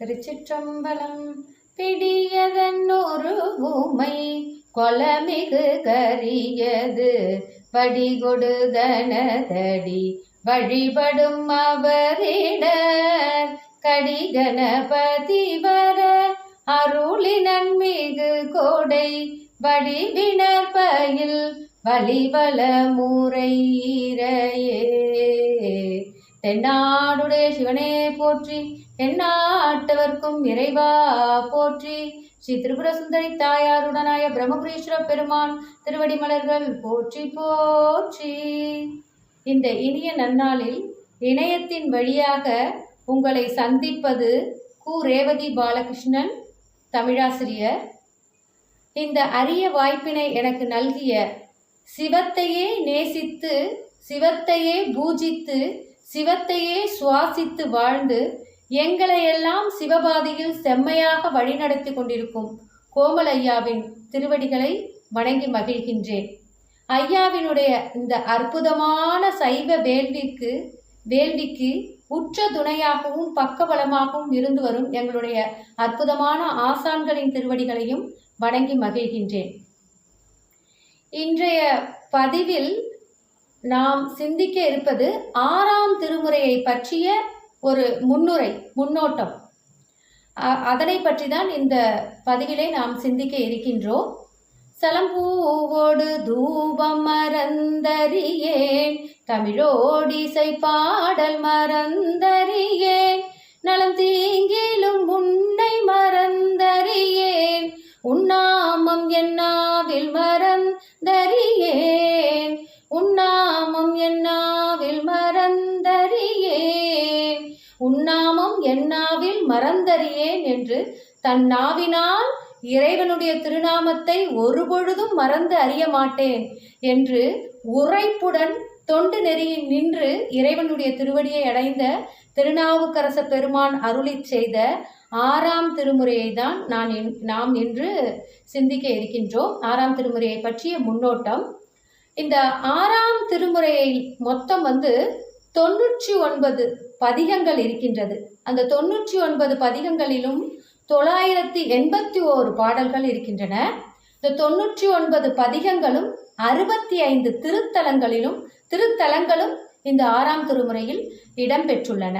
திருச்சிற்றம்பலம் பிடியதன் ஒரு ஊமை கொலமிகு கரியது. வடிகொடுதனதடி வழிபடும் அவரிடர் கடிகணபதி வர அருளினன் மிகு கோடை வடிவினர் பயில் வலிவல முறையீரையே தென்னாடுடைய சிவனே போற்றி எண்ணாட்டவர்க்கும் இறைவா போற்றி. ஸ்ரீ திரிபுர சுந்தரி தாயாருடனாய பிரம்மபுரீஸ்வர பெருமான் திருவடி மலர்கள் போற்றி போற்றி. இந்த இனிய நன்னாளில் இணையத்தின் வழியாக உங்களை சந்திப்பது கு. ரேவதி பாலகிருஷ்ணன் தமிழாசிரியர். இந்த அரிய வாய்ப்பினை எனக்கு நல்கிய சிவத்தையே நேசித்து சிவத்தையே பூஜித்து சிவத்தையே சுவாசித்து வாழ்ந்து எங்களையெல்லாம் சிவபாதியில் செம்மையாக வழிநடத்தி கொண்டிருக்கும் கோமல் ஐயாவின் திருவடிகளை வணங்கி மகிழ்கின்றேன். ஐயாவினுடைய இந்த அற்புதமான சைவ வேள்விக்கு வேள்விக்கு உற்ற துணையாகவும் பக்கபலமாகவும் இருந்து வரும் எங்களுடைய அற்புதமான ஆசான்களின் திருவடிகளையும் வணங்கி மகிழ்கின்றேன். இன்றைய பதிவில் நாம் சிந்திக்க இருப்பது ஆறாம் திருமுறையை பற்றிய ஒரு முன்னுரை முன்னோட்டம். அ- அதனை பற்றி தான் இந்த பதிவிலே நாம் சிந்திக்க இருக்கின்றோம். சலம்பூவோடு தூபம் மறந்தறியேன் தமிழோடிசை பாடல் மறந்தறியேன். நலம் தீங்கி தன் நாவினால் இறைவனுடைய திருநாமத்தை ஒருபொழுதும் மறந்து அறிய மாட்டேன் என்று உரைப்புடன் தொண்டு நெறியில் நின்று இறைவனுடைய திருவடியை அடைந்த திருநாவுக்கரச பெருமான் அருளிச் செய்த ஆறாம் திருமுறையை தான் நான் நாம் இன்று சிந்திக்க இருக்கின்றோம். ஆறாம் திருமுறையை பற்றிய முன்னோட்டம். இந்த ஆறாம் திருமுறையை மொத்தம் வந்து தொண்ணூற்றி ஒன்பது பதிகங்கள் இருக்கின்றது. அந்த தொண்ணூற்றி ஒன்பது பதிகங்களிலும் தொள்ளாயிரத்தி எண்பத்தி ஓரு பாடல்கள் இருக்கின்றன. இந்த தொண்ணூற்றி ஒன்பது பதிகங்களும் அறுபத்தி ஐந்து திருத்தலங்களிலும் திருத்தலங்களும் இந்த ஆறாம் திருமுறையில் இடம்பெற்றுள்ளன.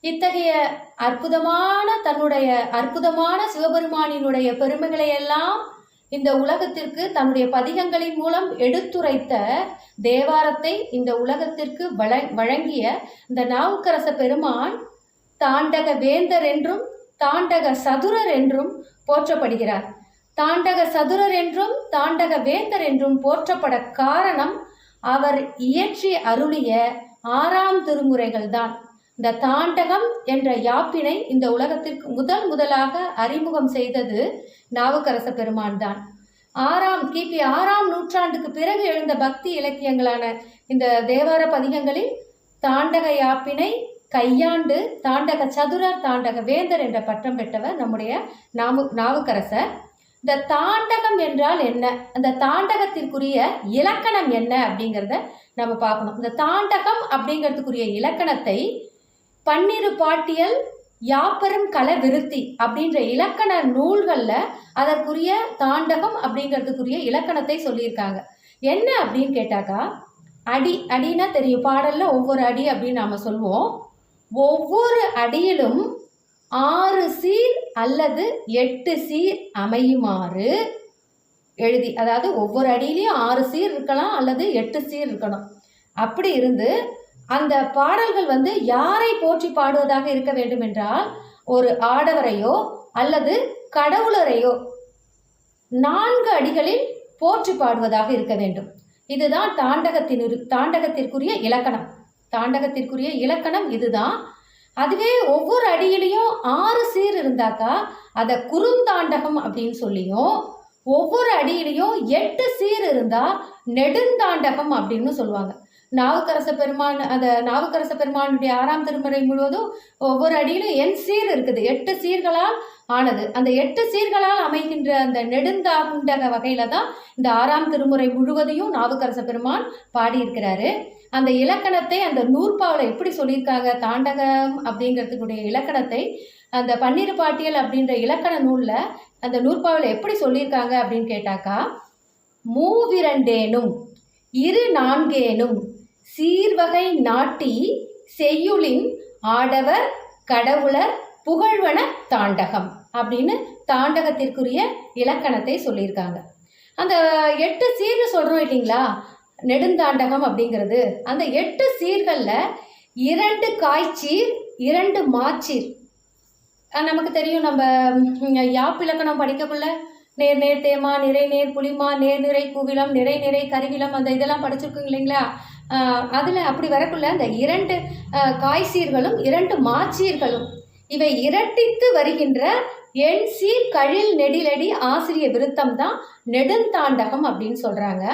இத்தகைய அற்புதமான தன்னுடைய அற்புதமான சிவபெருமானினுடைய பெருமைகளை எல்லாம் இந்த உலகத்திற்கு தன்னுடைய பதிகங்களின் மூலம் எடுத்துரைத்த தேவாரத்தை இந்த உலகத்திற்கு வழ- வழங்கிய இந்த நாவுக்கரச பெருமான் தாண்டக வேந்தர் என்றும் தாண்டக சதுரர் என்றும் போற்றப்படுகிறார். தாண்டக சதுரர் என்றும் தாண்டக வேந்தர் என்றும் போற்றப்பட காரணம் அவர் இயற்றி அருளிய ஆறாம் திருமுறைகள் தான் இந்த தாண்டகம் என்ற யாப்பினை இந்த உலகத்திற்கு முதல் முதலாக அறிமுகம் செய்தது நாவுக்கரச பெருமான் தான் ஆறாம் கிபி ஆறாம் நூற்றாண்டுக்கு பிறகு எழுந்த பக்தி இலக்கியங்களான இந்த தேவார பதிகங்களில் தாண்டக யாப்பினை கையாண்டு தாண்டக சதுரர் தாண்டக வேந்தர் என்ற பட்டம் பெற்றவர் நம்முடைய நாமு நாவுக்கரசர். இந்த தாண்டகம் என்றால் என்ன? அந்த தாண்டகத்திற்குரிய இலக்கணம் என்ன அப்படிங்கிறத நம்ம பார்க்கணும். இந்த தாண்டகம் அப்படிங்கிறதுக்குரிய இலக்கணத்தை பன்னிரு பாட்டியல் யாப்பரும் கல விருத்தி அப்படின்ற இலக்கண நூல்களில் அதற்குரிய தாண்டகம் அப்படிங்கிறதுக்குரிய இலக்கணத்தை சொல்லியிருக்காங்க. என்ன அப்படின்னு கேட்டாக்கா? அடி அடின்னா தெரியும். பாடல்ல ஒவ்வொரு அடி அப்படின்னு நாம் சொல்லுவோம். ஒவ்வொரு அடியிலும் ஆறு சீர் அல்லது எட்டு சீர் அமையுமாறு எழுதி அதாவது ஒவ்வொரு அடியிலையும் ஆறு சீர் இருக்கலாம் அல்லது எட்டு சீர் இருக்கணும். அப்படி இருந்து அந்த பாடல்கள் வந்து யாரை போற்றி பாடுவதாக இருக்க வேண்டும் என்றால் ஒரு ஆடவரையோ அல்லது கடவுளரையோ நான்கு அடிகளில் போற்றி பாடுவதாக இருக்க வேண்டும். இதுதான் தாண்டகத்தின் தாண்டகத்திற்குரிய இலக்கணம். தாண்டகத்திற்குரிய இலக்கணம் இதுதான். அதுவே ஒவ்வொரு அடியிலையும் ஆறு சீர் இருந்தாக்கா அதை குறுந்தாண்டகம் அப்படின்னு சொல்லியும் ஒவ்வொரு அடியிலையும் எட்டு சீர் இருந்தா நெடுந்தாண்டகம் அப்படின்னு சொல்லுவாங்க. நாவுக்கரச பெருமான் அந்த நாவுக்கரச பெருமானுடைய ஆறாம் திருமுறை முழுவதும் ஒவ்வொரு அடியிலும் என் சீர் இருக்குது. எட்டு சீர்களால் ஆனது. அந்த எட்டு சீர்களால் அமைகின்ற அந்த நெடுந்தாண்டக வகையில தான் இந்த ஆறாம் திருமுறை முழுவதையும் நாவுக்கரச பெருமான் பாடியிருக்கிறாரு. அந்த இலக்கணத்தை அந்த நூற்பாவில் எப்படி சொல்லியிருக்காங்க? தாண்டகம் அப்படிங்கிறதுக்குடைய இலக்கணத்தை அந்த பன்னிரு பாட்டியல் அப்படின்ற இலக்கண நூலில் அந்த நூற்பாவில் எப்படி சொல்லியிருக்காங்க அப்படின்னு கேட்டாக்கா மூவிரண்டேனும் இரு நான்கேனும் சீர்வகை நாட்டி செய்யுளின் ஆடவர் கடவுளர் புகழ்வன தாண்டகம் அப்படின்னு தாண்டகத்திற்குரிய இலக்கணத்தை சொல்லியிருக்காங்க. அந்த எட்டு சீர்னு சொல்கிறோம் இல்லைங்களா? நெடுந்தாண்டகம் அப்படிங்கிறது. அந்த எட்டு சீர்களில் இரண்டு காய்ச்சீர் இரண்டு மாச்சீர். நமக்கு தெரியும் நம்ம யாப்பிலக்கணம் படிக்கக்குள்ள? நேர் நேர் தேமா நிறை நேர் புளிமா நேர் நிறை குவிலம் நிறை நிறை கருவிலம் அந்த இதெல்லாம் படிச்சிருக்கோங்க இல்லைங்களா? அதில் அப்படி வரக்குள்ள அந்த இரண்டு காய்ச்சீர்களும் இரண்டு மாச்சீர்களும் இவை இரட்டித்து வருகின்ற எண் சீர் கழில் நெடிலடி ஆசிரிய விருத்தம் தான் நெடுந்தாண்டகம் அப்படின்னு சொல்கிறாங்க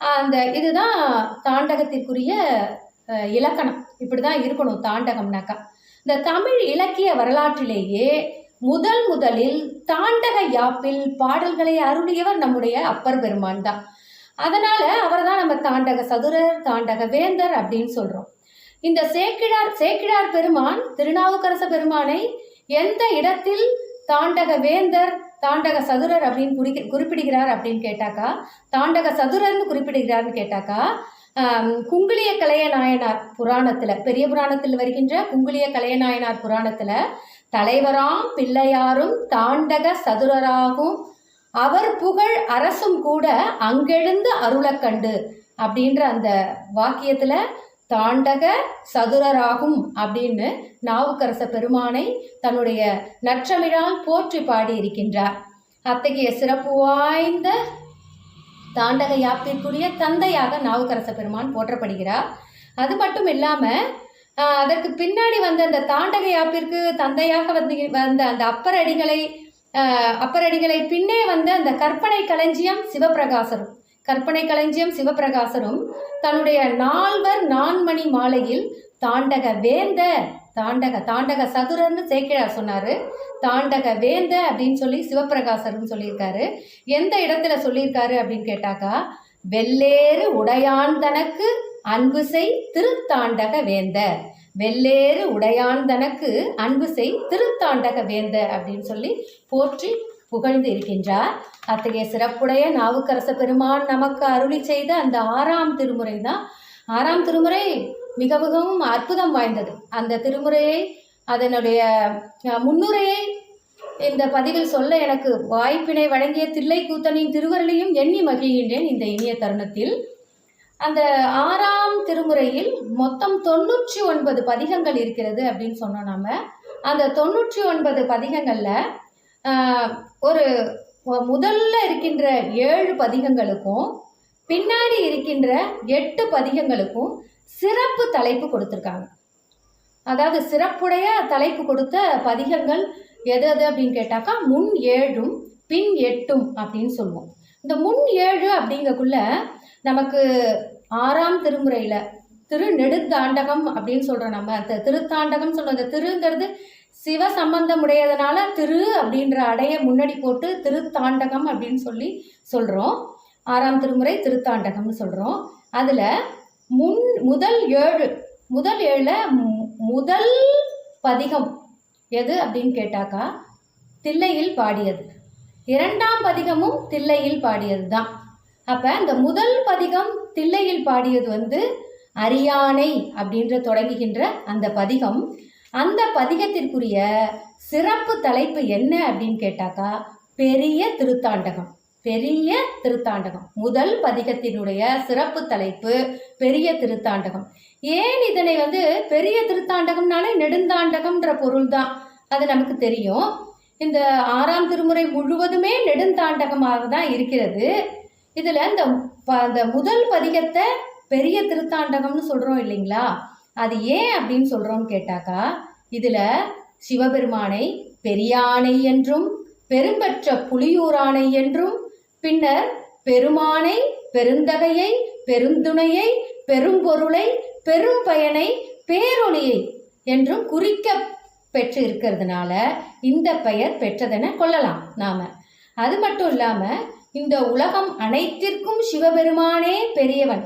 அந்த இதுதான் தாண்டகத்திற்குரிய இலக்கணம். இப்படி தான் இருக்கணும் தாண்டகம்னாக்கா. இந்த தமிழ் இலக்கிய வரலாற்றிலேயே முதல் முதலில் தாண்டக யாப்பில் பாடல்களை அருளியவர் நம்முடைய அப்பர் பெருமான் தான். அதனால அவர் தான் நம்ம தாண்டக சதுரர் தாண்டக வேந்தர் அப்படின்னு சொல்றோம். இந்த சேக்கிழார் சேக்கிழார் பெருமான் திருநாவுக்கரச பெருமானை எந்த இடத்தில் தாண்டக வேந்தர் தாண்டக சதுரர் அப்படின்னு குறி குறிப்பிடுகிறார் அப்படின்னு கேட்டாக்கா தாண்டக சதுரர்னு குறிப்பிடுகிறார்னு கேட்டாக்கா குங்குளிய கலைய நாயனார் புராணத்தில் பெரிய புராணத்தில் வருகின்ற குங்குளிய கலைய நாயனார் புராணத்தில் தலைவராம் பிள்ளையாரும் தாண்டக சதுரராகும். அவர் புகழ் அரசும் கூட அங்கெழுந்து அருளக்கண்டு அப்படின்ற அந்த வாக்கியத்தில் தாண்டக சதுரராகும் அப்படின்னு நாவுக்கரச பெருமானை தன்னுடைய நற்றமிழால் போற்றி பாடி இருக்கின்றார் அத்தகைய சிறப்பு வாய்ந்த தாண்டக யாப்பிற்குரிய தந்தையாக நாவுக்கரச பெருமான் போற்றப்படுகிறார். அது மட்டும் இல்லாமல் அதற்கு பின்னாடி வந்த அந்த தாண்டக யாப்பிற்கு தந்தையாக வந்து வந்த அந்த அப்பரடிகளை அப்பரடிகளை பின்னே வந்த அந்த கற்பனை களஞ்சியம் சிவபிரகாசரும் கற்பனை களஞ்சியம் சிவபிரகாசரும் தன்னுடைய நால்வர் நான்மணி மாலையில் தாண்டக வேந்த தாண்டக தாண்டக சதுரன்னு சேக்கிழார் சொன்னாரு. தாண்டக வேந்த அப்படின்னு சொல்லி சிவபிரகாசர்னு சொல்லியிருக்காரு. எந்த இடத்துல சொல்லியிருக்காரு அப்படின்னு கேட்டாக்கா வெள்ளேறு உடையான் தனக்கு அன்பு செய் திருத்தாண்டக வேந்த. வெள்ளேறு உடையான் தனக்கு அன்பு செய் திருத்தாண்டக வேந்த அப்படின்னு சொல்லி போற்றி புகழ்ந்து இருக்கின்றார். அத்தகைய சிறப்புடைய நாவுக்கரச பெருமான் நமக்கு அருளி செய்த அந்த ஆறாம் திருமுறை தான். ஆறாம் திருமுறை மிக மிகவும் அற்புதம் வாய்ந்தது. அந்த திருமுறையை அதனுடைய முன்னுரையை இந்த பதிவில் சொல்ல எனக்கு வாய்ப்பினை வழங்கிய தில்லை கூத்தனின் திருவருளையும் எண்ணி மகிழ்கின்றேன் இந்த இனிய தருணத்தில். அந்த ஆறாம் திருமுறையில் மொத்தம் தொண்ணூற்றி ஒன்பது பதிகங்கள் இருக்கிறது அப்படின்னு சொன்னோம் நாம. அந்த தொண்ணூற்றி ஒன்பது பதிகங்களில் ஒரு முதல்ல இருக்கின்ற ஏழு பதிகங்களுக்கும் பின்னாடி இருக்கின்ற எட்டு பதிகங்களுக்கும் சிறப்பு தலைப்பு கொடுத்துருக்காங்க. அதாவது சிறப்புடைய தலைப்பு கொடுத்த பதிகங்கள் எது எது அப்படின்னு கேட்டாக்கா முன் ஏழும் பின் எட்டும் அப்படின்னு சொல்லுவோம். இந்த முன் ஏழு அப்படிங்கக்குள்ள நமக்கு ஆறாம் திருமுறையில் திரு நெடுந்தாண்டகம் அப்படின்னு சொல்கிறோம் நம்ம. அந்த திருத்தாண்டகம் சொல்கிற அந்த திருங்கிறது சிவ சம்பந்தம் உடையதுனால திரு அப்படின்ற அடைய முன்னாடி போட்டு திருத்தாண்டகம் அப்படின்னு சொல்லி சொல்கிறோம் ஆறாம் திருமுறை திருத்தாண்டகம்னு சொல்கிறோம் அதில் முன் முதல் ஏழு முதல் ஏழில் முதல் பதிகம் எது அப்படின்னு கேட்டாக்கா தில்லையில் பாடியது. இரண்டாம் பதிகமும் தில்லையில் பாடியது தான் அப்போ இந்த முதல் பதிகம் தில்லையில் பாடியது வந்து அரியானை அப்படின்ற தொடங்குகின்ற அந்த பதிகம். அந்த பதிகத்திற்குரிய சிறப்பு தலைப்பு என்ன அப்படின்னு கேட்டாக்கா பெரிய திருத்தாண்டகம். பெரிய திருத்தாண்டகம். முதல் பதிகத்தினுடைய சிறப்பு தலைப்பு பெரிய திருத்தாண்டகம். ஏன் இதனை வந்து பெரிய திருத்தாண்டகம்னாலே நெடுந்தாண்டகம்ன்ற பொருள் தான் அது நமக்கு தெரியும். இந்த ஆறாம் திருமுறை முழுவதுமே நெடுந்தாண்டகமாக தான் இருக்கிறது. இதில் இந்த ப- அந்த முதல் பதிகத்தை பெரிய திருத்தாண்டகம்னு சொல்கிறோம் இல்லைங்களா? அது ஏன் அப்படின்னு சொல்கிறோம்னு கேட்டாக்கா இதில் சிவபெருமானை பெரியானை என்றும் பெரும்பற்ற புலியூரானை என்றும் பின்னர் பெருமானை பெருந்தகையை பெருந்துணையை பெரும்பொருளை பெரும்பயனை பேரொளியை என்றும் குறிக்க பெற்று இருக்கிறதுனால இந்த பெயர் பெற்றதென கொள்ளலாம் நாம. அது மட்டும் இல்லாம இந்த உலகம் அனைத்திற்கும் சிவபெருமானே பெரியவன்.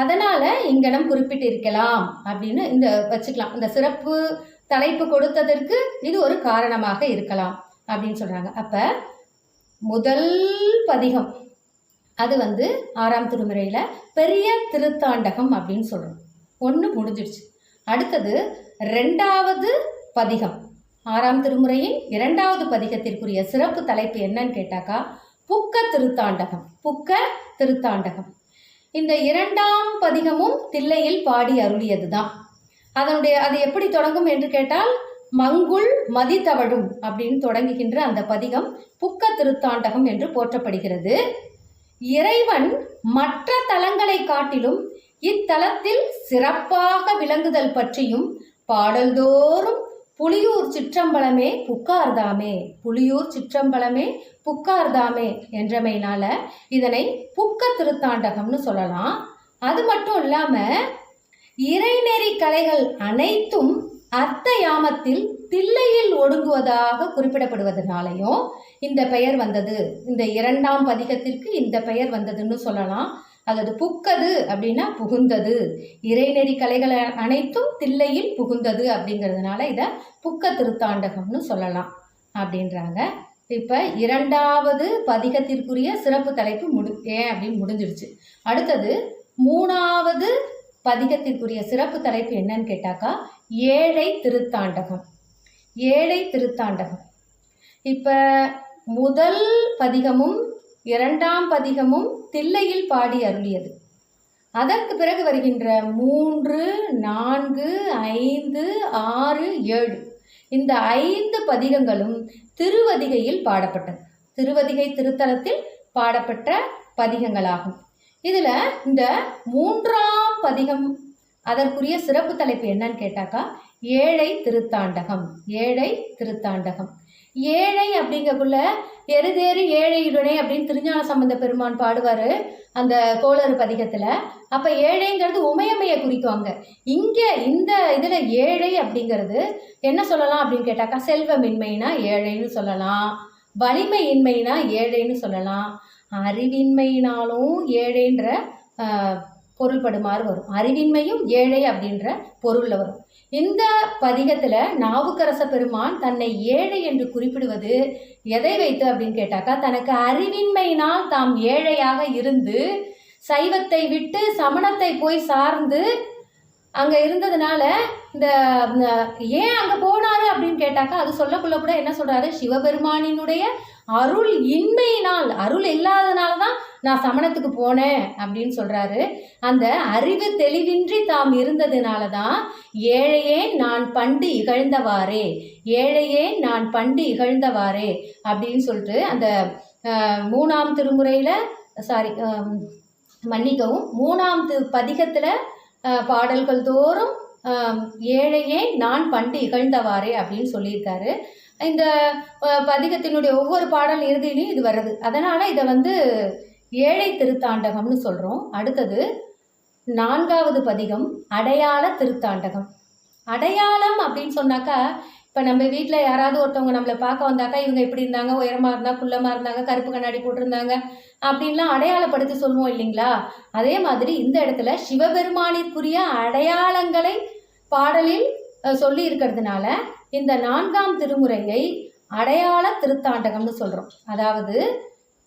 அதனால இங்கனம் குறிப்பிட்டிருக்கலாம் அப்படின்னு இந்த வச்சுக்கலாம். இந்த சிறப்பு தலைப்பு கொடுத்ததற்கு இது ஒரு காரணமாக இருக்கலாம் அப்படின்னு சொல்றாங்க. அப்ப முதல் பதிகம் அது வந்து ஆறாம் திருமுறையில பெரிய திருத்தாண்டகம் அப்படின்னு சொல்றோம். ஒன்று முடிஞ்சிடுச்சு. அடுத்தது ரெண்டாவது பதிகம் ஆறாம் திருமுறையின் இரண்டாவது பதிகத்திற்குரிய சிறப்பு தலைப்பு என்னன்னு கேட்டாக்கா புக்க திருத்தாண்டகம் புக்க திருத்தாண்டகம். இந்த இரண்டாம் பதிகமும் தில்லையில் பாடி அருளியதுதான். அதனுடைய அது எப்படி தொடங்கும் என்று கேட்டால் மங்குள் மதித்தவழும் அப்படின்னு தொடங்குகின்ற அந்த பதிகம் புக்க திருத்தாண்டகம் என்று போற்றப்படுகிறது. இறைவன் மற்ற தலங்களை காட்டிலும் இத்தலத்தில் சிறப்பாக விளங்குதல் பற்றியும் பாடல்தோறும் புலியூர் சிற்றம்பலமே புக்கார்தாமே. புலியூர் சிற்றம்பலமே புக்கார்தாமே என்றமையினால இதனை புக்க திருத்தாண்டகம்னு சொல்லலாம். அது மட்டும் இல்லாம இறைநெறி கலைகள் அனைத்தும் அர்த்த யாமத்தில் தில்லையில் ஒடுங்குவதாக குறிப்பிடப்படுவதனாலையும் இந்த பெயர் வந்தது. இந்த இரண்டாம் பதிகத்திற்கு இந்த பெயர் வந்ததுன்னு சொல்லலாம். அதாவது புக்கது அப்படின்னா புகுந்தது. இறைநெறி கலைகள் அனைத்தும் தில்லையில் புகுந்தது அப்படிங்கிறதுனால இதை புக்க திருத்தாண்டகம்னு சொல்லலாம் அப்படின்றாங்க. இப்போ இரண்டாவது பதிகத்திற்குரிய சிறப்பு தலைப்பு முடி ஏன் அப்படின்னு முடிஞ்சிடுச்சு. அடுத்தது மூணாவது பதிகத்திற்குரிய சிறப்பு தலைப்பு என்னன்னு கேட்டாக்கா ஏழை திருத்தாண்டகம். ஏழை திருத்தாண்டகம். இப்போ முதல் பதிகமும் இரண்டாம் பதிகமும் தில்லையில் பாடி அருளியது. அதற்கு பிறகு வருகின்ற மூன்று நான்கு ஐந்து ஆறு ஏழு. இந்த ஐந்து பதிகங்களும் திருவதிகையில் பாடப்பட்டது. திருவதிகை திருத்தலத்தில் பாடப்பட்ட பதிகங்களாகும். இதில் இந்த மூன்றாம் பதிகம் அதற்குரிய சிறப்பு தலைப்பு என்னன்னு கேட்டாக்கா ஏழை திருத்தாண்டகம். ஏழை திருத்தாண்டகம். ஏழை அப்படிங்கக்குள்ள எருதேறி ஏழையுடனே அப்படின்னு திருஞான சம்பந்த பெருமான் பாடுவார் அந்த கோளறு பதிகத்தில். அப்போ ஏழைங்கிறது உமையமையை குறிக்குவாங்க இங்கே இந்த இதில் ஏழை அப்படிங்கிறது என்ன சொல்லலாம் அப்படின்னு கேட்டாக்கா செல்வமின்மைனா ஏழைன்னு சொல்லலாம் வலிமையின்மைனா ஏழைன்னு சொல்லலாம் அறிவின்மையினாலும் ஏழைன்ற பொருள்படுமாறு வரும். அறிவின்மையும் ஏழை அப்படின்ற பொருளில் வரும். இந்த பதிகத்தில் நாவுக்கரச பெருமான் தன்னை ஏழை என்று குறிப்பிடுவது எதை வைத்து அப்படின்னு கேட்டாக்கா தனக்கு அறிவின்மையினால் தாம் ஏழையாக இருந்து சைவத்தை விட்டு சமணத்தை போய் சார்ந்து அங்கே இருந்ததுனால இந்த ஏன் அங்கே போனாரு அப்படின்னு கேட்டாக்கா அது சொல்லக்குள்ள கூட என்ன சொல்றாரு? சிவபெருமானினுடைய அருள் இன்மையினால் அருள் இல்லாதனால தான் நான் சமணத்துக்கு போனேன் அப்படின்னு சொல்றாரு. அந்த அறிவு தெளிவின்றி தாம் இருந்ததுனால தான் ஏழையே நான் பண்டு இகழ்ந்தவாறே ஏழையே நான் பண்டு இகழ்ந்தவாறே அப்படின்னு சொல்லிட்டு அந்த மூணாம் திருமுறையில் சாரி மன்னிக்கவும் மூணாம் பதிகத்தில் பாடல்கள் தோறும் ஏழையே நான் பண்டு இகழ்ந்தவாறே அப்படின்னு சொல்லியிருக்காரு. இந்த பதிகத்தினுடைய ஒவ்வொரு பாடல் இறுதியிலையும் இது வருது. அதனால் இதை வந்து ஏழை திருத்தாண்டகம்னு சொல்கிறோம் அடுத்தது நான்காவது பதிகம் அடையாள திருத்தாண்டகம். அடையாளம் அப்படின்னு சொன்னாக்கா இப்போ நம்ம வீட்டில் யாராவது ஒருத்தவங்க நம்மளை பார்க்க வந்தாக்கா இவங்க இப்படி இருந்தாங்க உயரமாக இருந்தா குள்ளமாக இருந்தாங்க கருப்பு கண்ணாடி போட்டிருந்தாங்க அப்படின்லாம் அடையாளப்படுத்தி சொல்லுவோம் இல்லைங்களா? அதே மாதிரி இந்த இடத்துல சிவபெருமானிற்குரிய அடையாளங்களை பாடலில் சொல்லி இருக்கிறதுனால இந்த நான்காம் திருமுறையை அடையாள திருத்தாண்டகம்னு சொல்கிறோம் அதாவது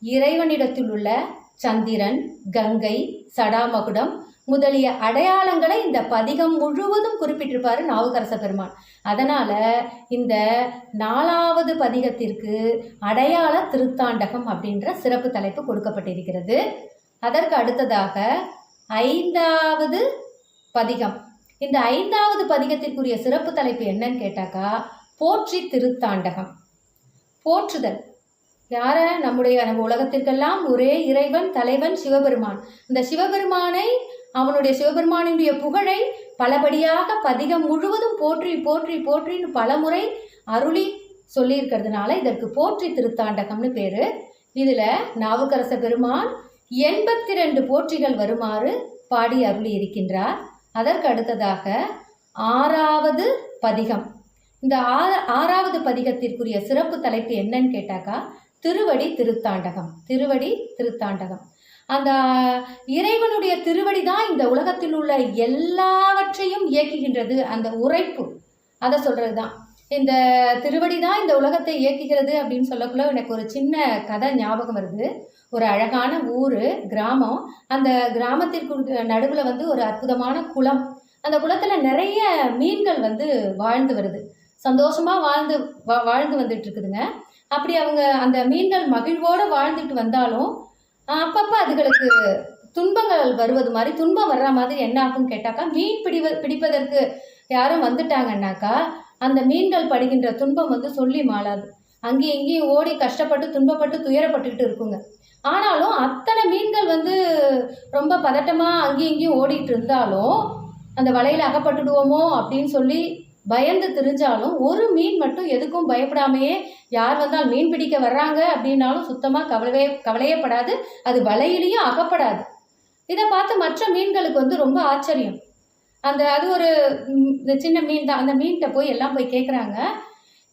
இறைவனிடத்தில் உள்ள சந்திரன் கங்கை சடாமகுடம் முதலிய அடையாளங்களை இந்த பதிகம் முழுவதும் குறிப்பிட்டிருப்பாரு நாவுக்கரச பெருமான். அதனால இந்த நாலாவது பதிகத்திற்கு அடையாள திருத்தாண்டகம் அப்படின்ற சிறப்பு தலைப்பு கொடுக்கப்பட்டிருக்கிறது. அதற்கு அடுத்ததாக ஐந்தாவது பதிகம். இந்த ஐந்தாவது பதிகத்திற்குரிய சிறப்பு தலைப்பு என்னன்னு கேட்டாக்கா போற்றி திருத்தாண்டகம். போற்றுதல். யார? நம்முடைய நம்ம உலகத்திற்கெல்லாம் ஒரே இறைவன் தலைவன் சிவபெருமான். இந்த சிவபெருமானை அவனுடைய சிவபெருமானுடைய புகழை பலபடியாக பதிகம் முழுவதும் போற்றி போற்றி போற்றின்னு பலமுறை அருளி சொல்லியிருக்கிறதுனால இதற்கு போற்றி திருத்தாண்டகம்னு பேரு. இதுல நாவுக்கரச பெருமான் எண்பத்தி ரெண்டு போற்றிகள் வருமாறு பாடி அருளி இருக்கின்றார். அதற்கு அடுத்ததாக ஆறாவது பதிகம். இந்த ஆறு ஆறாவது பதிகத்திற்குரிய சிறப்பு தலைப்பு என்னன்னு கேட்டாக்கா திருவடி திருத்தாண்டகம். திருவடி திருத்தாண்டகம். அந்த இறைவனுடைய திருவடி தான் இந்த உலகத்தில் உள்ள எல்லாவற்றையும் இயக்குகின்றது. அந்த உரைப்பு. அதை சொல்கிறது தான் இந்த திருவடி தான் இந்த உலகத்தை இயக்குகிறது அப்படின்னு சொல்லக்குள்ள எனக்கு ஒரு சின்ன கதை ஞாபகம் வருது. ஒரு அழகான ஊர் கிராமம். அந்த கிராமத்திற்கு நடுவில் வந்து ஒரு அற்புதமான குளம். அந்த குளத்தில் நிறைய மீன்கள் வந்து வாழ்ந்து வருது. சந்தோஷமாக வாழ்ந்து வா வாழ்ந்து வந்துட்டு இருக்குதுங்க. அப்படி அவங்க அந்த மீன்கள் மகிழ்வோடு வாழ்ந்துட்டு வந்தாலும் அப்பப்போ அதுகளுக்கு துன்பங்கள் வருவது மாதிரி துன்பம் வர்ற மாதிரி என்ன ஆகும்னு கேட்டாக்கா மீன் பிடிவ பிடிப்பதற்கு யாரும் வந்துட்டாங்கன்னாக்கா அந்த மீன்கள் படுகின்ற துன்பம் வந்து சொல்லி மாளாது. அங்கேயும் இங்கேயும் ஓடி கஷ்டப்பட்டு துன்பப்பட்டு துயரப்பட்டுக்கிட்டு இருக்குங்க. ஆனாலும் அத்தனை மீன்கள் வந்து ரொம்ப பதட்டமாக அங்கேயும் இங்கேயும் ஓடிட்டு இருந்தாலும் அந்த வலையில் அகப்பட்டுடுவோமோ அப்படின்னு சொல்லி பயந்து திரிஞ்சாலும் ஒரு மீன் மட்டும் எதுக்கும் பயப்படாமையே. யார் வந்தால் மீன் பிடிக்க வர்றாங்க அப்படின்னாலும் சுத்தமாக கவலையே கவலையப்படாது அது வலையிலையும் அகப்படாது. இதை பார்த்து மற்ற மீன்களுக்கு வந்து ரொம்ப ஆச்சரியம். அந்த அது ஒரு இந்த சின்ன மீன் தான். அந்த மீன்கிட்ட போய் எல்லாம் போய் கேட்குறாங்க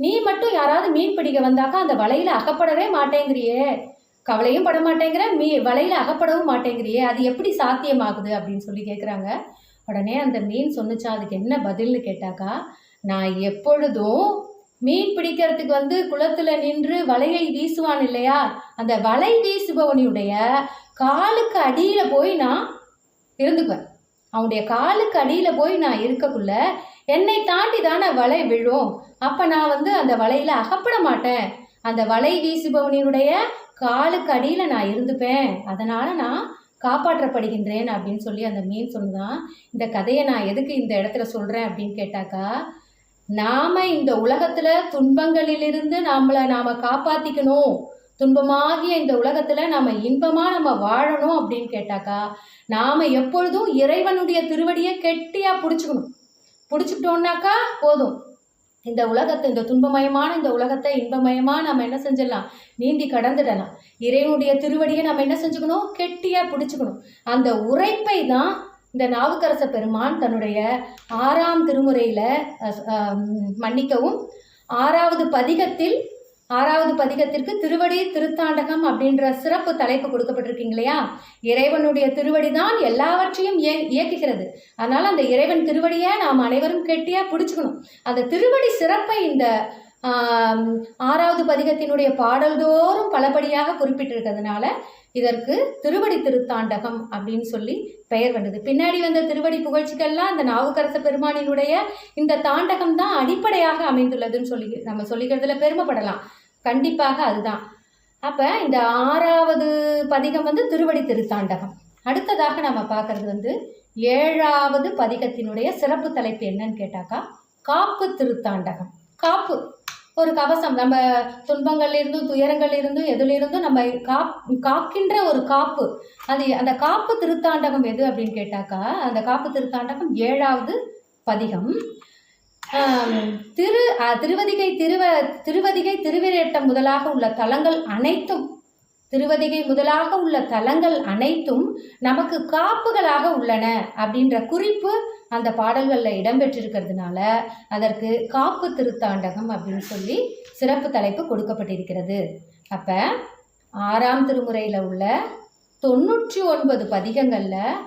நீ மட்டும் யாராவது மீன் பிடிக்க வந்தாக்கா அந்த வலையில் அகப்படவே மாட்டேங்கிறியே. கவலையும் பட மாட்டேங்கிற மீ வலையில் அகப்படவும் மாட்டேங்கிறியே. அது எப்படி சாத்தியமாகுது அப்படின்னு சொல்லி கேட்குறாங்க உடனே அந்த மீன் சொன்னுச்சா அதுக்கு என்ன பதில்னு கேட்டாக்கா நான் எப்பொழுதும் மீன் பிடிக்கிறதுக்கு வந்து குளத்துல நின்று வலையை வீசுவான் இல்லையா? அந்த வலை வீசுபவனுடைய காலுக்கு அடியில் போய் நான் இருந்துக்குவேன். அவனுடைய காலுக்கு அடியில் போய் நான் இருக்கக்குள்ள என்னை தாண்டி தானே வலை விழும். அப்போ நான் வந்து அந்த வலையில் அகப்பட மாட்டேன். அந்த வலை வீசுபவனினுடைய காலுக்கு அடியில் நான் இருந்துப்பேன். அதனால் நான் காப்பாற்றப்படுகின்றேன் அப்படின்னு சொல்லி அந்த மீன் சொல்லுதான். இந்த கதையை நான் எதுக்கு இந்த இடத்துல சொல்கிறேன் அப்படின்னு கேட்டாக்கா நாம் இந்த உலகத்தில் துன்பங்களிலிருந்து நம்மளை நாம் காப்பாற்றிக்கணும் துன்பமாகிய இந்த உலகத்தில் நாம் இன்பமாக நம்ம வாழணும் அப்படின்னு கேட்டாக்கா நாம் எப்பொழுதும் இறைவனுடைய திருவடியை கெட்டியாக பிடிச்சிக்கணும். பிடிச்சிக்கிட்டோன்னாக்கா போதும். இந்த உலகத்தை இந்த துன்பமயமான இந்த உலகத்தை இன்பமயமாக நம்ம என்ன செஞ்சிடலாம்? நீந்தி கடந்துடலாம். இறைவனுடைய திருவடியை நம்ம என்ன செஞ்சுக்கணும்? கெட்டியாக பிடிச்சுக்கணும். அந்த உரைப்பை தான் இந்த நாவுக்கரச பெருமான் தன்னுடைய ஆறாம் திருமுறையில் மன்னிக்கவும் ஆறாவது பதிகத்தில் ஆறாவது பதிகத்திற்கு திருவடி திருத்தாண்டகம் அப்படின்ற சிறப்பு தலைப்பு கொடுக்கப்பட்டிருக்கீங்க இல்லையா? இறைவனுடைய திருவடி தான் எல்லாவற்றையும் இய இயக்குகிறது. அதனால் அந்த இறைவன் திருவடியை நாம் அனைவரும் கெட்டியா பிடிச்சுக்கணும். அந்த திருவடி சிறப்பை இந்த ஆறாவது பதிகத்தினுடைய பாடல்தோறும் பலபடியாக குறிப்பிட்டிருக்கிறதுனால இதற்கு திருவடி திருத்தாண்டகம் அப்படின்னு சொல்லி பெயர் வந்தது. பின்னாடி வந்த திருவடி புகழ்ச்சிகள்லாம் அந்த நாவுக்கரச பெருமானினுடைய இந்த தாண்டகம் தான் அடிப்படையாக அமைந்துள்ளதுன்னு சொல்லி நம்ம சொல்லிக்கிறதுல பெருமைப்படலாம். கண்டிப்பாக அதுதான். அப்போ இந்த ஆறாவது பதிகம் வந்து திருவடி திருத்தாண்டகம். அடுத்ததாக நம்ம பார்க்கறது வந்து ஏழாவது பதிகத்தினுடைய சிறப்பு தலைப்பு என்னன்னு கேட்டாக்கா காப்பு திருத்தாண்டகம். காப்பு ஒரு கவசம். நம்ம துன்பங்கள்லேருந்தும் இருந்தும் எதுலேருந்தும் இருந்தும் நம்ம காப் காக்கின்ற ஒரு காப்பு. அது அந்த காப்பு திருத்தாண்டகம் எது அப்படின்னு கேட்டாக்கா அந்த காப்பு திருத்தாண்டகம் ஏழாவது பதிகம். திரு திருவதிகை திருவ திருவதிகை திருவிரேட்டம் முதலாக உள்ள தலங்கள் அனைத்தும் திருவதிகை முதலாக உள்ள தலங்கள் அனைத்தும் நமக்கு காப்புகளாக உள்ளன அப்படின்ற குறிப்பு அந்த பாடல்களில் இடம்பெற்றிருக்கிறதுனால அதற்கு காப்பு திருத்தாண்டகம் அப்படின்னு சொல்லி சிறப்பு தலைப்பு கொடுக்கப்பட்டிருக்கிறது. அப்போ ஆறாம் திருமுறையில் உள்ள தொண்ணூற்றி ஒன்பது பதிகங்களில்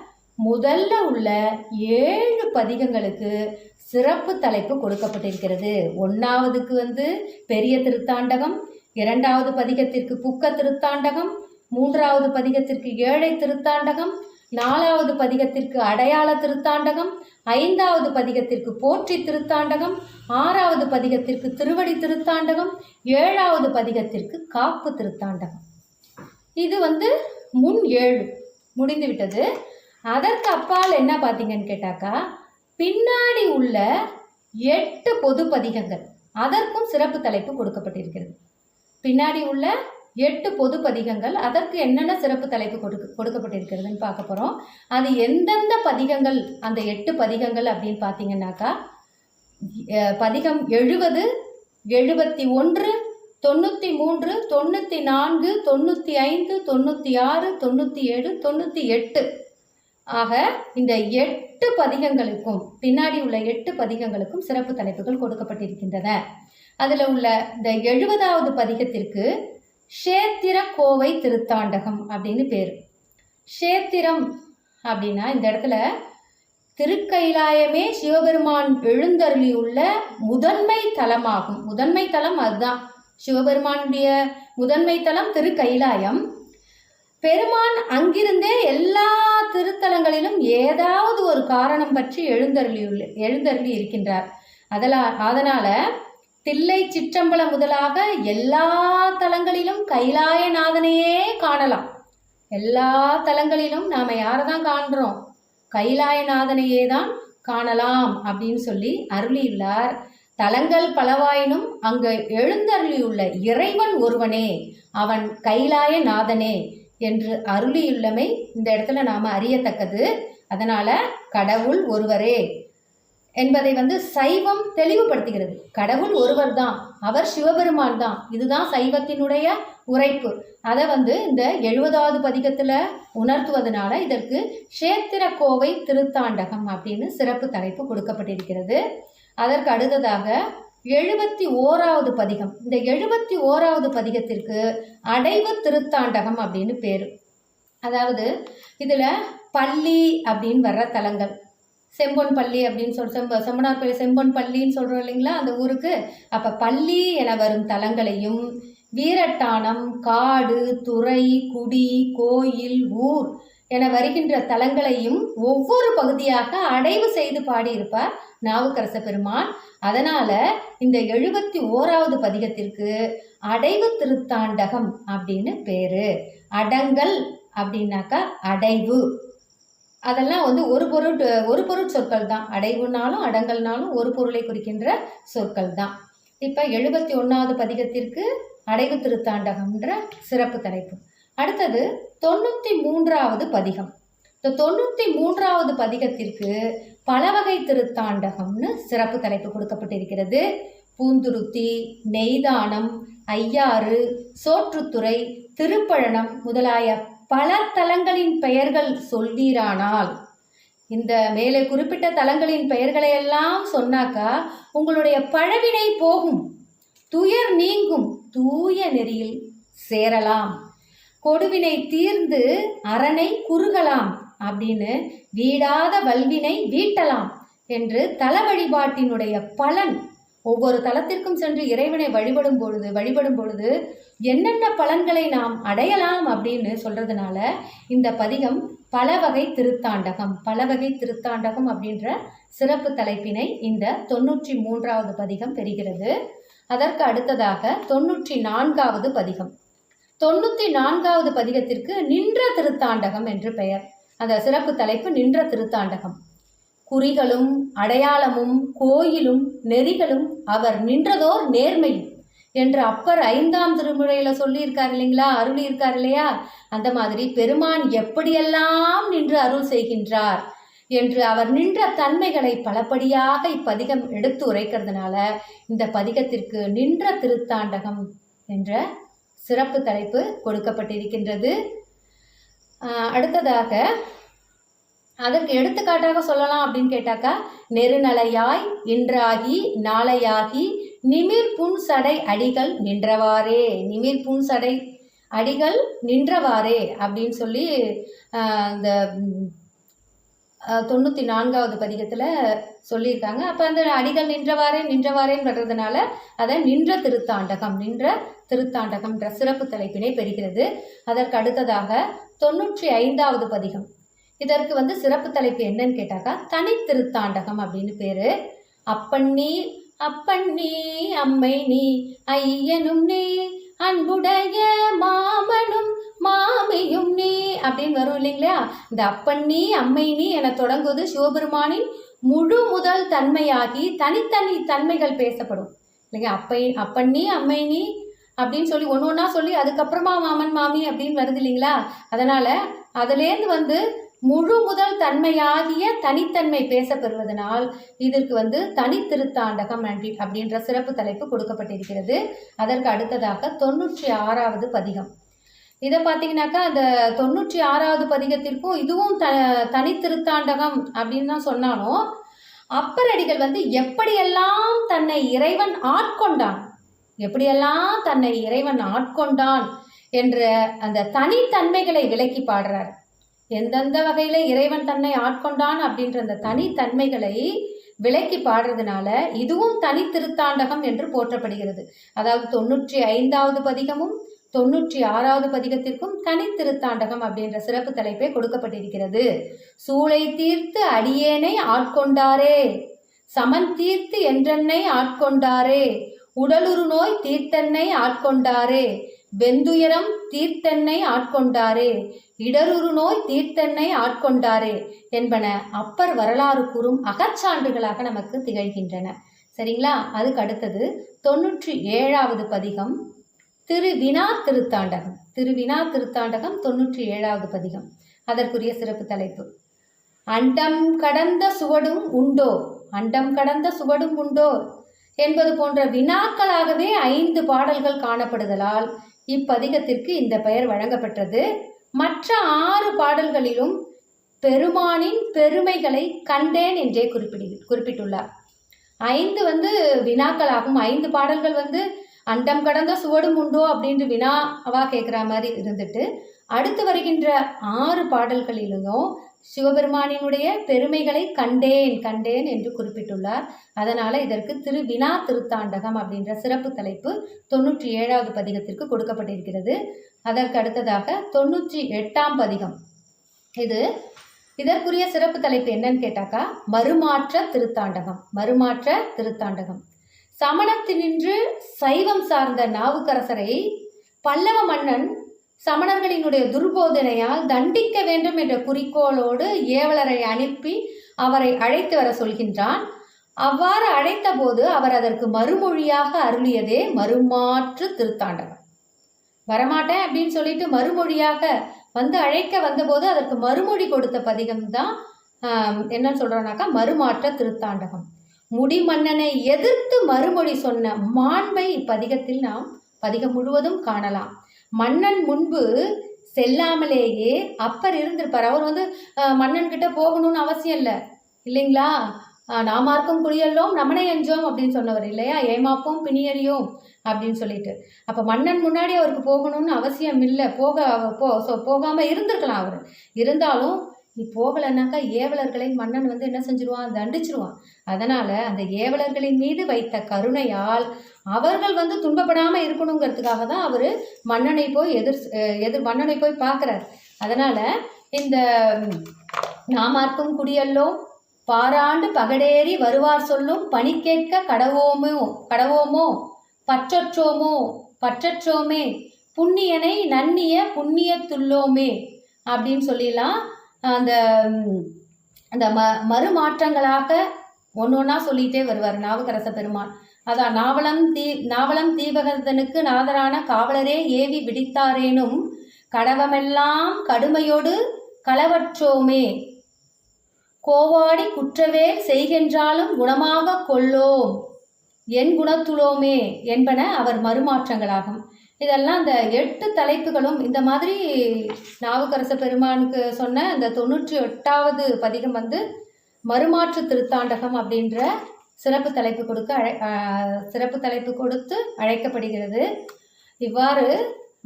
முதல்ல உள்ள ஏழு பதிகங்களுக்கு சிறப்பு தலைப்பு கொடுக்கப்பட்டிருக்கிறது. ஒன்றாவதுக்கு வந்து பெரிய திருத்தாண்டகம் இரண்டாவது பதிகத்திற்கு புக்க திருத்தாண்டகம் மூன்றாவது பதிகத்திற்கு ஏழை திருத்தாண்டகம் நாலாவது பதிகத்திற்கு அடையாள திருத்தாண்டகம் ஐந்தாவது பதிகத்திற்கு போற்றி திருத்தாண்டகம் ஆறாவது பதிகத்திற்கு திருவடி திருத்தாண்டகம் ஏழாவது பதிகத்திற்கு காப்பு திருத்தாண்டகம். இது வந்து முன் ஏழு. முடிந்துவிட்டது. அதற்கு அப்பால் என்ன பார்த்தீங்கன்னு கேட்டாக்கா பின்னாடி உள்ள எட்டு பொது பதிகங்கள் அதற்கும் சிறப்பு தலைப்பு கொடுக்கப்பட்டிருக்கிறது. பின்னாடி உள்ள எட்டு பொது பதிகங்கள் அதற்கு என்னென்ன சிறப்பு தலைப்பு கொடுக்க கொடுக்கப்பட்டிருக்கிறதுன்னு பார்க்க போகிறோம் அது எந்தெந்த பதிகங்கள் அந்த எட்டு பதிகங்கள் அப்படின்னு பார்த்தீங்கன்னாக்கா பதிகம் எழுபது எழுபத்தி ஒன்று தொண்ணூற்றி மூன்று தொண்ணூற்றி நான்கு தொண்ணூற்றி ஐந்து தொண்ணூற்றி ஆறு தொண்ணூற்றி ஏழு தொண்ணூற்றி எட்டு. ஆக இந்த எட்டு பதிகங்களுக்கும் பின்னாடி உள்ள எட்டு பதிகங்களுக்கும் சிறப்பு தலைப்புகள் கொடுக்கப்பட்டிருக்கின்றன. அதில் உள்ள இந்த எழுபதாவது பதிகத்திற்கு ஷேத்திர கோவை திருத்தாண்டகம் அப்படின்னு பேர். ஷேத்திரம் அப்படின்னா இந்த இடத்துல திருக்கைலாயமே சிவபெருமான் எழுந்தருளியுள்ள முதன்மை தலமாகும். முதன்மை தலம் அதுதான். சிவபெருமானுடைய முதன்மை தலம் திருக்கைலாயம். பெருமான் அங்கிருந்தே எல்லா திருத்தலங்களிலும் ஏதாவது ஒரு காரணம் பற்றி எழுந்தருளியுள்ள எழுந்தருளி இருக்கின்றார். அதலா அதனால தில்லை சிற்றம்பலம் முதலாக எல்லா தலங்களிலும் கைலாயநாதனையே காணலாம். எல்லா தலங்களிலும் நாம் யாரை தான் காண்கிறோம் கைலாயநாதனையே தான் காணலாம் அப்படின்னு சொல்லி அருளியுள்ளார். தலங்கள் பலவாயினும் அங்கு எழுந்தருளியுள்ள இறைவன் ஒருவனே அவன் கைலாயநாதனே. என்று அருளியுள்ளமை இந்த இடத்துல நாம் அறியத்தக்கது. அதனால் கடவுள் ஒருவரே என்பதை வந்து சைவம் தெளிவுபடுத்துகிறது. கடவுள் ஒருவர் தான் அவர் சிவபெருமான் தான் இதுதான் சைவத்தினுடைய உரைப்பு. அதை வந்து இந்த எழுபதாவது பதிகத்தில் உணர்த்துவதனால இதற்கு க்ஷேத்திர கோவை திருத்தாண்டகம் அப்படின்னு சிறப்பு தலைப்பு கொடுக்கப்பட்டிருக்கிறது. அதற்கு அடுத்ததாக எழுபத்தி ஓராவது பதிகம். இந்த எழுபத்தி ஓராவது பதிகத்திற்கு அடைவு திருத்தாண்டகம் அப்படின்னு பேர். அதாவது இதில் பள்ளி அப்படின்னு வர்ற தலங்கள். செம்பொன் பள்ளி அப்படின்னு சொல் செம்ப செம்பனார் பள்ளி செம்பொன் பள்ளின்னு சொல்கிறோம் இல்லைங்களா? அந்த ஊருக்கு. அப்போ பள்ளி என வரும் தலங்களையும் வீரட்டானம் காடு துறை குடி கோயில் ஊர் என வருகின்ற தலங்களையும் ஒவ்வொரு பகுதியாக அடைவு செய்து பாடியிருப்பார் நாவுக்கரச பெருமான். அதனால இந்த எழுபத்தி ஓராவது பதிகத்திற்கு அடைவு திருத்தாண்டகம் அப்படின்னு பேரு. அடங்கல் அப்படின்னாக்கா அடைவு. அதெல்லாம் வந்து ஒரு பொருள் ஒரு பொருள் சொற்கள் தான் அடைவுனாலும் அடங்கல்னாலும் ஒரு பொருளை குறிக்கின்ற சொற்கள் தான் இப்போ எழுபத்தி ஒன்றாவது பதிகத்திற்கு அடைவு திருத்தாண்டகம்ன்ற சிறப்பு தலைப்பு. அடுத்தது தொண்ணூற்றி மூன்றாவது பதிகம். இந்த தொண்ணூற்றி மூன்றாவது பதிகத்திற்கு பலவகை திருத்தாண்டகம்னு சிறப்பு தலைப்பு கொடுக்கப்பட்டிருக்கிறது. பூந்துருத்தி நெய்தானம் ஐயாறு சோற்றுத்துறை திருப்பழனம் முதலாய பல தலங்களின் பெயர்கள் சொல்வீரானால் இந்த மேலே குறிப்பிட்ட தலங்களின் பெயர்களை எல்லாம் சொன்னாக்கா உங்களுடைய பழவினை போகும். துயர் நீங்கும். தூய நெறியில் சேரலாம். கொடுவினை தீர்ந்து அரணை குறுகலாம். அப்படின்னு வீடாத வல்வினை வீட்டலாம் என்று தல வழிபாட்டினுடைய பலன் ஒவ்வொரு தலத்திற்கும் சென்று இறைவனை வழிபடும் பொழுது வழிபடும் பொழுது என்னென்ன பலன்களை நாம் அடையலாம் அப்படின்னு சொல்றதுனால இந்த பதிகம் பல வகை திருத்தாண்டகம் பல வகை திருத்தாண்டகம் அப்படின்ற சிறப்பு தலைப்பினை இந்த தொண்ணூற்றி மூன்றாவது பதிகம் பெறுகிறது. அதற்கு அடுத்ததாக தொண்ணூற்றி நான்காவது பதிகம். தொண்ணூற்றி நான்காவது பதிகத்திற்கு நின்ற திருத்தாண்டகம் என்று பெயர். அந்த சிறப்பு தலைப்பு நின்ற திருத்தாண்டகம். குறிகளும் அடையாளமும் கோயிலும் நெறிகளும் அவர் நின்றதோர் நேர்மையும் என்று அப்பர் ஐந்தாம் திருமுறையில் சொல்லியிருக்கார் இல்லைங்களா? அருள் இருக்கார் இல்லையா? அந்த மாதிரி பெருமான் எப்படியெல்லாம் நின்று அருள் செய்கின்றார் என்று அவர் நின்ற தன்மைகளை பலப்படியாக இப்பதிகம் எடுத்து உரைக்கிறதுனால இந்த பதிகத்திற்கு நின்ற திருத்தாண்டகம் என்ற சிறப்பு தலைப்பு கொடுக்கப்பட்டிருக்கின்றது. அடுத்ததாக அதற்கு எடுத்துக்காட்டாக சொல்லலாம் அப்படின்னு கேட்டாக்கா நெருநலையாய் இன்றாகி நாளையாகி நிமிர் புன் சடை அடிகள் நின்றவாறே நிமிர் புன் சடை அடிகள் நின்றவாறே அப்படின்னு சொல்லி இந்த தொண்ணூற்றி நான்காவது பதிகத்தில் சொல்லியிருக்காங்க. அப்போ அந்த அடிகள் நின்றவாறே நின்றவாறேன்னு வர்றதுனால அதை நின்ற திருத்தாண்டகம் நின்ற திருத்தாண்டகம்ன்ற சிறப்பு தலைப்பினை பெறுகிறது. அதற்கு அடுத்ததாக தொண்ணூற்றி ஐந்தாவது பதிகம். இதற்கு வந்து சிறப்பு தலைப்பு என்னன்னு கேட்டாக்கா தனி திருத்தாண்டகம் அப்படின்னு பேரு. அப்பன் நீ அப்பன் நீ அம்மை நீ ஐயனும் நீ அன்புடைய மாமனும் மாமியும் நீ அப்படின்னு வரும் இல்லைங்களா? இந்த அப்பன் நீ அம்மை நீ என தொடங்குவது சிவபெருமானின் முழு முதல் தன்மையாகி தனித்தனி தன்மைகள் பேசப்படும். இல்லைங்க அப்பை அப்பன் நீ அம்மை நீ அப்படின்னு சொல்லி ஒன்று ஒன்றா சொல்லி அதுக்கப்புறமா மாமன் மாமி அப்படின்னு வருது இல்லைங்களா? அதனால் அதுலேருந்து வந்து முழு முதல் தன்மையாகிய தனித்தன்மை பேசப்பெறுவதனால் இதற்கு வந்து தனித்திருத்தாண்டகம் நன்றி அப்படின்ற சிறப்பு தலைப்பு கொடுக்கப்பட்டிருக்கிறது. அதற்கு அடுத்ததாக தொண்ணூற்றி ஆறாவது பதிகம். இதை பார்த்தீங்கன்னாக்கா அந்த தொண்ணூற்றி ஆறாவது பதிகத்திற்கும் இதுவும் த தனித்திருத்தாண்டகம் அப்படின்னு தான் சொன்னாலும் அப்பரடிகள் வந்து எப்படியெல்லாம் தன்னை இறைவன் ஆட்கொண்டான் எப்படியெல்லாம் தன்னை இறைவன் ஆட்கொண்டான் என்ற அந்த தனித்தன்மைகளை விளக்கி பாடுறார். எந்தெந்த வகையில் இறைவன் தன்னை ஆட்கொண்டான் அப்படின்ற அந்த தனித்தன்மைகளை விலக்கி பாடுறதுனால இதுவும் தனி திருத்தாண்டகம் என்று போற்றப்படுகிறது. அதாவது தொண்ணூற்றி ஐந்தாவது பதிகமும் தொண்ணூற்றி ஆறாவது பதிகத்திற்கும் தனி திருத்தாண்டகம் அப்படின்ற சிறப்பு தலைப்பே கொடுக்கப்பட்டிருக்கிறது. சூளை தீர்த்து அடியேனை ஆட்கொண்டாரே சமன் தீர்த்து என்றென்னை ஆட்கொண்டாரே உடலுறு நோய் தீர்த்தன்னை ஆட்கொண்டாரே. வெந்துயரம் தீர்த்தன்னை ஆட்கொண்டாரே. இடருறு நோய் தீர்த்தன்னை ஆட்கொண்டாரே என்பன அப்பர் வரலாறு கூறும் அகச்சான்றுகளாக நமக்கு திகழ்கின்றன. சரிங்களா? அதுக்கு அடுத்தது தொண்ணூற்றி ஏழாவது பதிகம் திருவினா திருத்தாண்டகம். திருவினா திருத்தாண்டகம் தொண்ணூற்றி ஏழாவது பதிகம். அதற்குரிய சிறப்பு தலைப்பு அண்டம் கடந்த சுவடும் உண்டோ அண்டம் கடந்த சுவடும் உண்டோ என்பது போன்ற வினாக்களாகவே ஐந்து பாடல்கள் காணப்படுதலால் இப்பதிகத்திற்கு இந்த பெயர் வழங்கப்பெற்றது மற்ற ஆறு பாடல்களிலும் பெருமானின் பெருமைகளை கண்டேன் என்றே குறிப்பிடு குறிப்பிட்டுள்ளார். ஐந்து வந்து வினாக்களாகும். ஐந்து பாடல்கள் வந்து அண்டம் கடந்த சுவடும் உண்டோ அப்படின்ட்டு வினாவா கேட்குற மாதிரி இருந்துட்டு அடுத்து வருகின்ற ஆறு பாடல்களிலும் சிவபெருமானினுடைய பெருமைகளை கண்டேன் கண்டேன் என்று குறிப்பிட்டுள்ளார். அதனால் இதற்கு திரு வினா திருத்தாண்டகம் அப்படின்ற சிறப்பு தலைப்பு தொண்ணூற்றி ஏழாவது பதிகத்திற்கு கொடுக்கப்பட்டிருக்கிறது. அதற்கு அடுத்ததாக தொண்ணூற்றி எட்டாம் பதிகம். இது இதற்குரிய சிறப்பு தலைப்பு என்னன்னு கேட்டாக்கா மறுமாற்ற திருத்தாண்டகம் மறுமாற்ற திருத்தாண்டகம். சமணத்தினின்று சைவம் சார்ந்த நாவுக்கரசரை பல்லவ மன்னன் சமணர்களினுடைய துர்போதனையால் தண்டிக்க வேண்டும் என்ற குறிக்கோளோடு ஏவலரை அனுப்பி அவரை அழைத்து வர சொல்கின்றான். அவ்வாறு அழைத்தபோது அவர் அதற்கு மறுமொழியாக அருளியதே மறுமாற்று திருத்தாண்டகம் வரமாட்டேன் அப்படின்னு சொல்லிட்டு மறுமொழியாக வந்து அழைக்க வந்தபோது அதற்கு மறுமொழி கொடுத்த பதிகம் தான் என்னன்னு சொல்றோம்னாக்கா மறுமாற்ற திருத்தாண்டகம். முடிமன்னனை எதிர்த்து மறுமொழி சொன்ன மாண்பை இப்பதிகத்தில் நாம் பதிகம் முழுவதும் காணலாம். மன்னன் முன்பு செல்லாமலேயே அப்பர் இருந்திருப்பார். அவர் வந்து மன்னன் கிட்ட போகணும்னு அவசியம் இல்லை. இல்லைங்களா? நாமார்க்கும் குடியல்லோம் நமனை அஞ்சோம் அப்படின்னு சொன்னவர் இல்லையா? ஏமாப்போம் பிணியறியோம் அப்படின்னு சொல்லிட்டு. அப்போ மன்னன் முன்னாடி அவருக்கு போகணும்னு அவசியம் இல்லை. போக போ போகாமல் இருந்திருக்கலாம் அவர். இருந்தாலும் நீ போகலைன்னாக்கா ஏவலர்களை மன்னன் வந்து என்ன செஞ்சிருவான்? தண்டிச்சிருவான். அதனால் அந்த ஏவலர்களின் மீது வைத்த கருணையால் அவர்கள் வந்து துன்பப்படாமல் இருக்கணுங்கிறதுக்காக தான் அவர் மன்னனை போய் எதிர் எதிர் மன்னனை போய் பார்க்குறார். அதனால் இந்த நாமார்க்கும் குடியல்லோ பாராண்டு பகடேறி வருவார் சொல்லும் பணி கேட்க கடவோமோ கடவோமோ பற்றற்றோமோ பற்றற்றோமே புண்ணியனை நன்னிய புண்ணியத்துள்ளோமே அப்படின்னு சொல்லிடலாம் அந்த அந்த ம மறுமாற்றங்களாக ஒன்று ஒன்றா சொல்லிகிட்டே வருவார் நாவுக்கரச பெருமாள் அதான் நாவலம் தீ நாவலம் தீபகர்தனுக்கு நாதரான காவலரே ஏவி விடித்தாரேனும் கடவமெல்லாம் கடுமையோடு களவற்றோமே. கோவாடி குற்றவே செய்கின்றாலும் குணமாக கொள்ளோம். என் குணத்துளோமே என்பன அவர் மறுமாற்றங்களாகும். இதெல்லாம் அந்த எட்டு தலைப்புகளும் இந்த மாதிரி நாவுக்கரச பெருமானுக்கு சொன்ன இந்த தொண்ணூற்றி எட்டாவது பதிகம் வந்து மறுமாற்று திருத்தாண்டகம் அப்படின்ற சிறப்பு தலைப்பு கொடுக்க அழை சிறப்பு தலைப்பு கொடுத்து அழைக்கப்படுகிறது. இவ்வாறு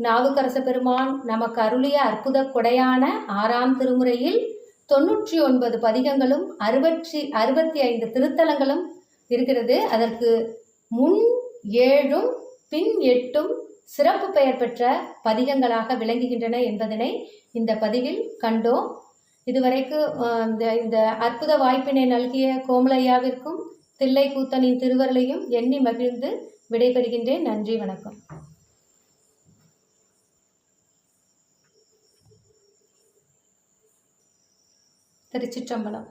நாவுக்கரச பெருமான் நமக்கு அருளிய அற்புத கொடையான ஆறாம் திருமுறையில் தொண்ணூற்றி ஒன்பது பதிகங்களும் அறுபற்றி அறுபத்தி ஐந்து திருத்தலங்களும் இருக்கிறது. அதற்கு முன் ஏழும் பின் எட்டும் சிறப்பு பெயர் பெற்ற பதிகங்களாக விளங்குகின்றன என்பதனை இந்த பதிவில் கண்டோம். இதுவரைக்கு இந்த இந்த அற்புத வாய்ப்பினை நல்கிய கோமலையாவிற்கும் தில்லை கூத்தனின் திருவருளையும் எண்ணி மகிழ்ந்து விடைபெறுகின்றேன். நன்றி வணக்கம். திருச்சிற்றம்பலம்.